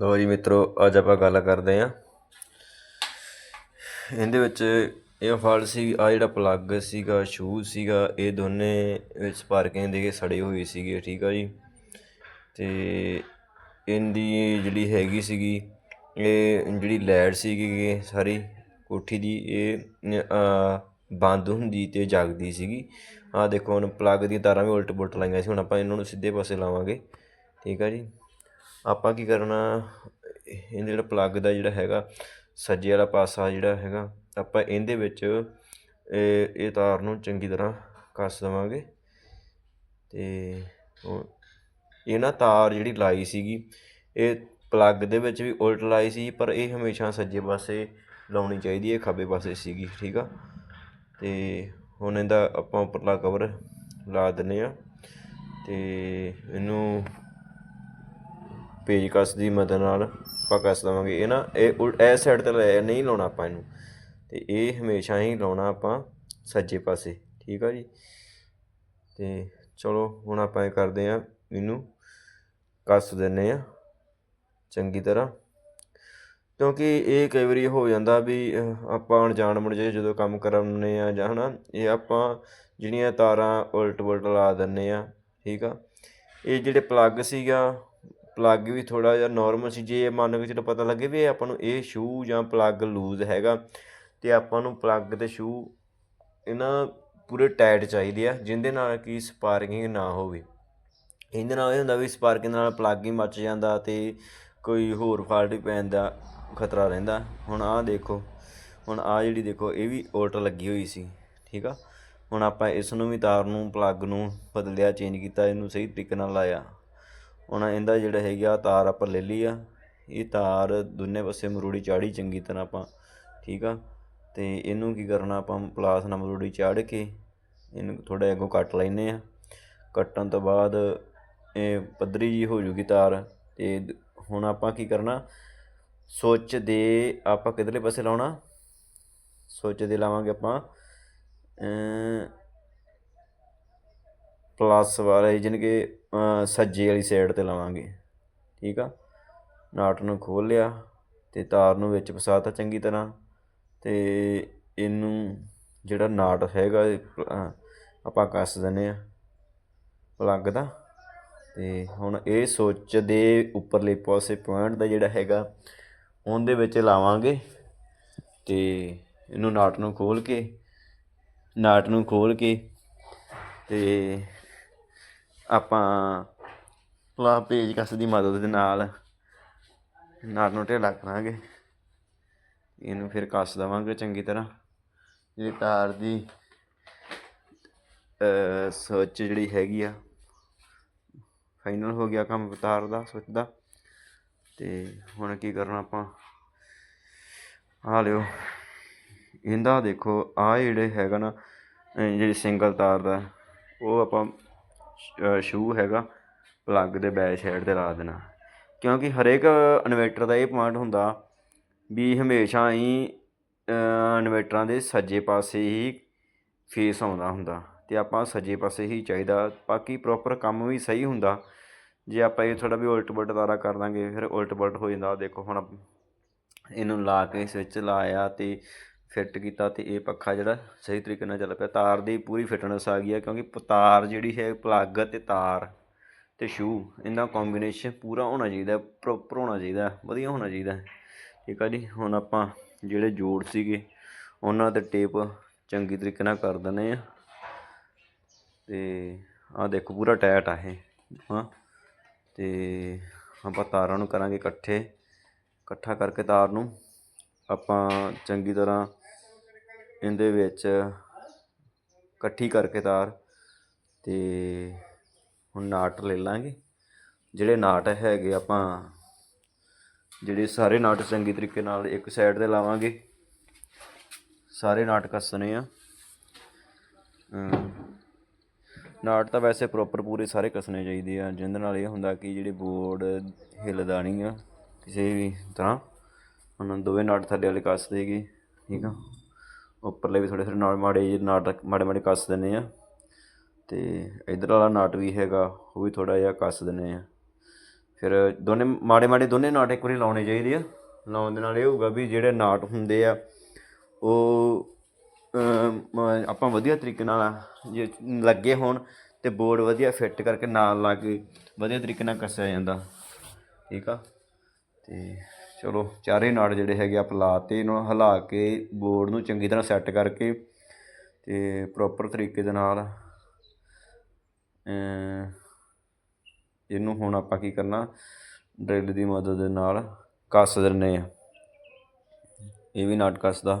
ਲੋ ਜੀ ਮਿੱਤਰੋ, ਅੱਜ ਆਪਾਂ ਗੱਲ ਕਰਦੇ ਆਂ ਇਹਦੇ ਵਿੱਚ ਇਹ ਫਾਲਟ ਸੀ ਆ ਜਿਹੜਾ ਪਲੱਗ ਸੀਗਾ ਸ਼ੂਜ਼ ਸੀਗਾ, ਇਹ ਦੋਨੇ ਵਿੱਚ ਸਪਾਰਕਿੰਗ ਦੇ ਕੇ ਸੜੇ ਹੋਏ ਸੀਗੇ, ਠੀਕ ਆ ਜੀ? ਤੇ ਇਹਦੀ ਜਿਹੜੀ ਹੈਗੀ ਸੀਗੀ, ਇਹ ਜਿਹੜੀ ਲੈਟ ਸੀਗੀ ਸਾਰੀ, ਕੋਠੀ ਦੀ, ਇਹ ਬੰਦ ਹੁੰਦੀ ਤੇ ਜਗਦੀ ਸੀਗੀ। ਆ ਦੇਖੋ ਹੁਣ ਪਲੱਗ ਦੀਆਂ ਤਾਰਾਂ ਵੀ ਉਲਟ ਪੁਲਟ ਲਾਈਆਂ ਸੀ, ਹੁਣ ਆਪਾਂ ਇਹਨਾਂ ਨੂੰ ਸਿੱਧੇ ਪਾਸੇ ਲਾਵਾਂਗੇ, ਠੀਕ ਆ ਜੀ? ਆਪਾਂ ਕੀ ਕਰਨਾ, ਇਹ ਜਿਹੜਾ ਪਲੱਗ ਦਾ ਜਿਹੜਾ ਹੈਗਾ, ਸੱਜੇ ਵਾਲਾ ਪਾਸਾ ਜਿਹੜਾ ਹੈਗਾ, ਆਪਾਂ ਇਹਦੇ ਵਿੱਚ ਇਹ ਇਹ ਤਾਰ ਨੂੰ ਚੰਗੀ ਤਰ੍ਹਾਂ ਕੱਸ ਦੇਵਾਂਗੇ। ਤੇ ਇਹ ਨਾ ਤਾਰ ਜਿਹੜੀ ਲਾਈ ਸੀਗੀ, ਇਹ ਪਲੱਗ ਦੇ ਵਿੱਚ ਵੀ ਉਲਟ ਲਾਈ ਸੀ, ਪਰ ਇਹ ਹਮੇਸ਼ਾ ਸੱਜੇ ਪਾਸੇ ਲਾਉਣੀ ਚਾਹੀਦੀ ਹੈ ਖੱਬੇ ਪਾਸੇ ਸੀਗੀ, ਠੀਕ ਆ? ਤੇ ਹੁਣ ਇਹਦਾ ਆਪਾਂ ਉੱਪਰਲਾ ਕਵਰ ਲਾ ਦਿੰਨੇ ਆ ਤੇ ਇਹਨੂੰ ਪੇਜਕਸ਼ ਦੀ ਮਦਦ ਨਾਲ, ਆਪਾਂ ਕੱਸ ਦੇਵਾਂਗੇ। ਇਹ ਨਾ, ਇਹ ਉਲ- ਇਸ ਸਾਈਡ ਤੇ ਲੈ ਨਹੀਂ ਲਾਉਣਾ ਆਪਾਂ ਇਹਨੂੰ। ਤੇ ਇਹ ਹਮੇਸ਼ਾ ਹੀ ਲਾਉਣਾ ਆਪਾਂ ਸੱਜੇ ਪਾਸੇ, ਠੀਕ ਆ ਜੀ? ਤੇ ਚਲੋ, ਹੁਣ ਆਪਾਂ ਇਹ ਕਰਦੇ ਆ ਇਹਨੂੰ ਕੱਸ ਦਿੰਨੇ ਆ ਚੰਗੀ ਤਰ੍ਹਾਂ। ਕਿਉਂਕਿ ਇਹ ਕਈ ਵਾਰੀ ਹੋ ਜਾਂਦਾ ਵੀ ਆਪਾਂ ਅਣਜਾਣ ਮੁੜ ਜੇ ਜਦੋਂ ਕੰਮ ਕਰਾਉਂਦੇ ਆ ਜਾਂ ਹਨਾ, ਇਹ ਆਪਾਂ ਜਿਹੜੀਆਂ ਤਾਰਾਂ ਉਲਟ ਉਲਟ ਲਾ ਦਿੰਨੇ ਆ ਠੀਕ ਆ? ਇਹ ਜਿਹੜੇ ਪਲੱਗ ਸੀਗਾ ਪਲੱਗ ਵੀ ਥੋੜਾ ਜਿਹਾ ਨਾਰਮਲ ਸੀ, ਜੇ ਮੰਨ ਕੇ ਚਲੋ ਪਤਾ ਲੱਗੇ ਵੀ ਆਪਾਂ ਨੂੰ ਇਹ ਸ਼ੂ ਜਾਂ ਪਲੱਗ ਲੂਜ਼ ਹੈਗਾ ਤੇ ਆਪਾਂ ਨੂੰ ਪਲੱਗ ਤੇ ਸ਼ੂ ਇਹਨਾਂ ਪੂਰੇ ਟਾਈਟ ਚਾਹੀਦੇ ਆ ਜਿੰਦੇ ਨਾਲ ਕੀ ਸਪਾਰਕਿੰਗ ਨਾ ਹੋਵੇ। ਇਹਦੇ ਨਾਲ ਇਹ ਹੁੰਦਾ ਵੀ ਸਪਾਰਕਿੰਗ ਨਾਲ ਪਲੱਗ ਹੀ ਮੱਚ ਜਾਂਦਾ ਤੇ ਕੋਈ ਹੋਰ ਫਾਲਟ ਵੀ ਪੈਣ ਦਾ ਖਤਰਾ ਰਹਿੰਦਾ। ਹੁਣ ਆਹ ਦੇਖੋ, ਹੁਣ ਆਹ ਜਿਹੜੀ ਦੇਖੋ, ਇਹ ਵੀ ਉਲਟ ਲੱਗੀ ਹੋਈ ਸੀ, ਠੀਕ ਆ? ਹੁਣ ਆਪਾਂ ਇਸ ਨੂੰ ਵੀ ਤਾਰ ਨੂੰ ਪਲੱਗ ਨੂੰ ਬਦਲਿਆ ਚੇਂਜ ਕੀਤਾ, ਇਹਨੂੰ ਸਹੀ ਤਰੀਕੇ ਨਾਲ ਲਾਇਆ। ਹੁਣ ਇਹਦਾ ਜਿਹੜਾ ਹੈਗਾ ਤਾਰ ਆਪਾਂ ਲੈ ਲਈ ਆ। ਇਹ ਤਾਰ ਦੋਨੇ ਪਾਸੇ ਮਰੂੜੀ ਚਾੜੀ ਚੰਗੀ ਤਰ੍ਹਾਂ ਆਪਾਂ, ਠੀਕ ਆ? ਤੇ ਇਹਨੂੰ ਕੀ ਕਰਨਾ ਆਪਾਂ, ਪਲਾਸ ਨਾਲ ਮਰੂੜੀ ਚਾੜ ਕੇ ਇਹਨੂੰ ਥੋੜਾ ਅੱਗੋਂ ਕੱਟ ਲੈਨੇ ਆ। ਕੱਟਣ ਤੋਂ ਬਾਅਦ ਇਹ ਪੱਧਰੀ ਜੀ ਹੋ ਜੂਗੀ ਤਾਰ। ਤੇ ਹੁਣ ਆਪਾਂ ਕੀ ਕਰਨਾ, ਸੁੱਚ ਦੇ ਆਪਾਂ ਕਿਧਰਲੇ ਪਾਸੇ ਲਾਉਣਾ? ਸੁੱਚ ਦੇ ਲਾਵਾਂਗੇ ਆਪਾਂ ਪਲੱਸ ਵਾਲੇ ਜਾਣੀ ਕਿ ਸੱਜੇ ਵਾਲੀ ਸਾਈਡ ਤੇ ਲਾਵਾਂਗੇ। ਠੀਕ ਆ? ਨਾਟ ਨੂੰ ਖੋਲ ਲਿਆ ਤੇ ਤਾਰ ਨੂੰ ਵਿੱਚ ਫਸਾਤਾ ਚੰਗੀ ਤਰ੍ਹਾਂ। ਤੇ ਇਹਨੂੰ ਜਿਹੜਾ ਨਾਟ ਹੈਗਾ ਆਪਾਂ ਕੱਸ ਦਿੰਨੇ ਆ ਪਲੱਗ ਦਾ। ਤੇ ਹੁਣ ਇਹ ਸੋਚ ਦੇ ਉੱਪਰਲੇ ਪਾਸੇ ਪੁਆਇੰਟ ਦਾ ਜਿਹੜਾ ਹੈਗਾ, ਉਹਦੇ ਵਿੱਚ ਲਾਵਾਂਗੇ। ਤੇ ਇਹਨੂੰ ਨਾਟ ਨੂੰ ਖੋਲ ਕੇ, ਨਾਟ ਨੂੰ ਖੋਲ ਕੇ ਤੇ ਆਪਾਂ ਪਲਾ ਪੇਜ ਕਸ ਦੀ ਮਦਦ ਦੇ ਨਾਲ ਨਾਟ ਨੂੰ ਢੇਲਾ ਕਰਾਂਗੇ। ਇਹਨੂੰ ਫਿਰ ਕੱਸ ਦੇਵਾਂਗੇ ਚੰਗੀ ਤਰ੍ਹਾਂ। ਜਿਹੜੀ ਤਾਰ ਦੀ ਅ ਜਿਹੜੀ ਹੈਗੀ ਆ ਫਾਈਨਲ ਹੋ ਗਿਆ ਕੰਮ ਤਾਰ ਦਾ ਸੁੱਚ ਦਾ। ਤੇ ਹੁਣ ਕੀ ਕਰਨਾ ਆਪਾਂ? ਆ ਲਿਓ। ਇਹਦਾ ਦੇਖੋ ਆ ਜਿਹੜੇ ਹੈਗਾ ਨਾ ਜਿਹੜੀ ਸਿੰਗਲ ਤਾਰ ਦਾ, ਉਹ ਆਪਾਂ ਸ਼ੂ ਹੈਗਾ ਪਲੱਗ ਦੇ ਬੈਕ ਸਾਈਡ ਤੇ ਲਾ ਦੇਣਾ। ਕਿਉਂਕਿ ਹਰੇਕ ਇਨਵੇਟਰ ਦਾ ਇਹ ਪੁਆਇੰਟ ਹੁੰਦਾ ਵੀ ਹਮੇਸ਼ਾ ਹੀ, ਅਹ ਇਨਵੇਟਰਾਂ ਦੇ ਸੱਜੇ ਪਾਸੇ ਹੀ ਫੇਸ ਆਉਂਦਾ ਹੁੰਦਾ ਤੇ ਆਪਾਂ ਸੱਜੇ ਪਾਸੇ ਹੀ ਚਾਹੀਦਾ। ਬਾਕੀ ਪ੍ਰੋਪਰ ਕੰਮ ਵੀ ਸਹੀ ਹੁੰਦਾ। ਜੇ ਆਪਾਂ ਇਹ ਥੋੜਾ ਵੀ ਉਲਟ ਪੁਲਟ ਤਾਰਾ ਕਰ ਦਾਂਗੇ, ਫਿਰ ਉਲਟ ਪੁਲਟ ਹੋ ਜਾਂਦਾ। ਦੇਖੋ ਹੁਣ ਇਹਨੂੰ ਲਾ ਕੇ ਸਵਿਚ ਲਾਇਆ ਤੇ ਫਿੱਟ ਕੀਤਾ ਤੇ ਇਹ ਪੱਖਾ ਜਿਹੜਾ ਸਹੀ ਤਰੀਕੇ ਨਾਲ ਚੱਲ ਪਿਆ। ਤਾਰ ਦੀ ਪੂਰੀ ਫਿਟਨੈਸ ਆ ਗਈ ਹੈ ਕਿਉਂਕਿ ਪ- ਤਾਰ ਜਿਹੜੀ ਹੈ ਪਲੱਗ ਤੇ ਤਾਰ ਤੇ ਸ਼ੂ ਇਹਦਾ ਕੰਬੀਨੇਸ਼ਨ ਪੂਰਾ ਹੋਣਾ ਚਾਹੀਦਾ ਪ੍ਰੋਪਰ ਹੋਣਾ ਚਾਹੀਦਾ, ਵਧੀਆ ਹੋਣਾ ਚਾਹੀਦਾ। ਠੀਕ ਆ ਜੀ, ਹੁਣ ਆਪਾਂ ਜਿਹੜੇ ਜੋੜ ਸੀਗੇ, ਉਹਨਾਂ ਤੇ ਟੇਪ ਚੰਗੀ ਤਰੀਕੇ ਨਾਲ ਕਰ ਦਿੰਦੇ ਆ। ਤੇ ਆਹ ਦੇਖੋ, ਪੂਰਾ ਟਾਇਟ ਆ ਇਹ, ਹਾਂ। ਤੇ ਆਪਾਂ ਤਾਰਾਂ ਨੂੰ ਕਰਾਂਗੇ ਇਕੱਠੇ। ਇਕੱਠਾ ਕਰਕੇ ਤਾਰ ਨੂੰ ਆਪਾਂ ਚੰਗੀ ਤਰ੍ਹਾਂ ਇਹਦੇ ਵਿੱਚ ਇਕੱਠੀ ਕਰਕੇ ਤਾਰ ਅਤੇ ਹੁਣ ਨਾਟ ਲੈ ਲਾਂਗੇ। ਜਿਹੜੇ ਨਾਟ ਹੈਗੇ ਆਪਾਂ, ਜਿਹੜੇ ਸਾਰੇ ਨਾਟ ਚੰਗੀ ਤਰੀਕੇ ਨਾਲ ਇੱਕ ਸਾਈਡ ਤੇ ਲਾਵਾਂਗੇ। ਸਾਰੇ ਨਾਟ ਕੱਸਣੇ ਆ। ਨਾਟ ਤਾਂ ਵੈਸੇ ਪ੍ਰੋਪਰ ਪੂਰੇ ਸਾਰੇ ਕੱਸਣੇ ਚਾਹੀਦੇ ਆ। ਜਿਹਦੇ ਨਾਲ ਇਹ ਹੁੰਦਾ ਕਿ ਜਿਹੜੇ ਬੋਰਡ ਹਿੱਲਦਾ ਨਹੀਂ ਆ ਕਿਸੇ ਵੀ ਤਰ੍ਹਾਂ ਹੁਣ ਦੋਵੇਂ ਨਾਟ ਥੱਲੇ ਵਾਲੇ ਕੱਸ ਦੇਗੇ, ਠੀਕ ਆ। ਉੱਪਰਲੇ ਵੀ ਥੋੜੇ ਥੋੜੇ ਨਾਲ ਮਾੜੇ ਜਿਹੇ ਨਾਟ ਮਾੜੇ ਮਾੜੇ ਕੱਸ ਦਿੰਨੇ ਆ। ਤੇ ਇਧਰ ਵਾਲਾ ਨਾਟ ਵੀ ਹੈਗਾ, ਉਹ ਵੀ ਥੋੜਾ ਜਿਹਾ ਕੱਸ ਦਿੰਨੇ ਆ। ਫਿਰ ਦੋਨੇ ਮਾੜੇ ਮਾੜੇ ਦੋਨੇ ਨਾਟ ਇੱਕ ਵਾਰੀ ਲਾਉਣੇ ਚਾਹੀਦੇ ਆ। ਲਾਉਣ ਦੇ ਨਾਲ ਇਹ ਹੋਊਗਾ ਵੀ ਜਿਹੜੇ ਨਾਟ ਹੁੰਦੇ ਆ, ਉਹ ਆਪਾਂ ਵਧੀਆ ਤਰੀਕੇ ਨਾਲ ਜੇ ਲੱਗੇ ਹੋਣ ਤੇ ਬੋਰਡ ਵਧੀਆ ਫਿੱਟ ਕਰਕੇ ਨਾਲ ਲਾ ਕੇ ਵਧੀਆ ਤਰੀਕੇ ਨਾਲ ਕੱਸਿਆ ਜਾਂਦਾ। ਠੀਕ ਆ? ਤੇ ਚਲੋ ਚਾਰੇ ਨਾਟ ਜਿਹੜੇ ਹੈਗੇ ਆ ਲਾ ਤੇ ਇਹਨਾਂ ਨੂੰ ਹਿਲਾ ਕੇ ਬੋਰਡ ਨੂੰ ਚੰਗੀ ਤਰ੍ਹਾਂ ਸੈੱਟ ਕਰਕੇ ਤੇ ਪ੍ਰੋਪਰ ਤਰੀਕੇ ਦੇ ਨਾਲ ਇਹਨੂੰ ਹੁਣ ਆਪਾਂ ਕੀ ਕਰਨਾ, ਡਰਿਲ ਦੀ ਮਦਦ ਦੇ ਨਾਲ ਕੱਸ ਦਿੰਨੇ ਆ ਇਹ ਵੀ ਨਾਟ ਕੱਸਦਾ,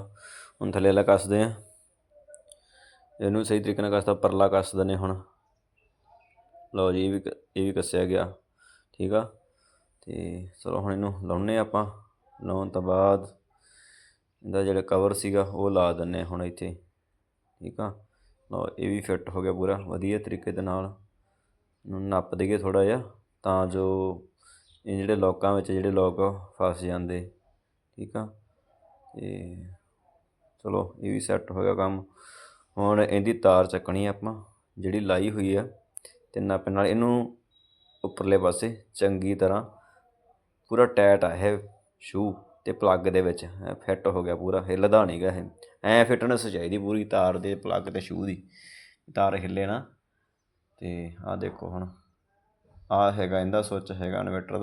ਹੁਣ ਥੱਲੇ ਵਾਲਾ ਕੱਸਦੇ ਆ ਇਹਨੂੰ ਸਹੀ ਤਰੀਕੇ ਨਾਲ ਕੱਸਦਾ, ਪਰਲਾ ਕੱਸ ਦਿੰਨੇ ਹੁਣ। ਲਓ ਜੀ, ਇਹ ਵੀ ਕ- ਇਹ ਵੀ ਕੱਸਿਆ ਗਿਆ, ਠੀਕ ਆ? ਤੇ ਚਲੋ ਹੁਣ ਇਹਨੂੰ ਲਾਉਨੇ ਆਪਾਂ। ਲਾਉਣ ਤੋਂ ਬਾਅਦ ਇਹਦਾ ਜਿਹੜਾ ਕਵਰ ਸੀਗਾ ਉਹ ਲਾ ਦਿੰਨੇ ਆ ਹੁਣ ਇੱਥੇ। ਠੀਕ ਆ? ਲਓ ਇਹ ਵੀ ਫਿੱਟ ਹੋ ਗਿਆ ਪੂਰਾ, ਵਧੀਆ ਤਰੀਕੇ ਦੇ ਨਾਲ। ਇਹਨੂੰ ਨੱਪ ਦੇਈਏ ਥੋੜਾ ਜਿਹਾ ਤਾਂ ਜੋ ਇਹ ਜਿਹੜੇ ਲੋਕਾਂ ਵਿੱਚ ਜਿਹੜੇ ਲੋਕ ਫਸ ਜਾਂਦੇ। ਠੀਕ ਆ? ਤੇ ਚਲੋ ਇਹ ਵੀ ਸੈੱਟ ਹੋ ਗਿਆ ਕੰਮ। ਹੁਣ ਇਹਦੀ ਤਾਰ ਚੱਕਣੀ ਆਪਾਂ, ਜਿਹੜੀ ਲਾਈ ਹੋਈ ਆ। ਤੇ ਨਾਪੇ ਨਾਲ ਇਹਨੂੰ ਉੱਪਰਲੇ ਪਾਸੇ ਚੰਗੀ ਤਰ੍ਹਾਂ ਪੂਰਾ ਟਾਈਟ ਆ ਇਹ ਸ਼ੂ ਅਤੇ ਪਲੱਗ ਦੇ ਵਿੱਚ। ਫਿੱਟ ਹੋ ਗਿਆ ਪੂਰਾ, ਹਿੱਲਦਾ ਨਹੀਂਗਾ ਇਹ। ਐ ਫਿਟਨੈਸ ਚਾਹੀਦੀ ਪੂਰੀ ਤਾਰ ਦੇ ਪਲੱਗ ਤੇ ਸ਼ੂ ਦੀ, ਤਾਰ ਹਿੱਲੇ ਨਾ। ਤੇ ਆਹ ਦੇਖੋ ਹੁਣ, ਆਹ ਹੈਗਾ, ਇਹਦਾ ਸੁੱਚ ਹੈਗਾ ਇਨਵਰਟਰ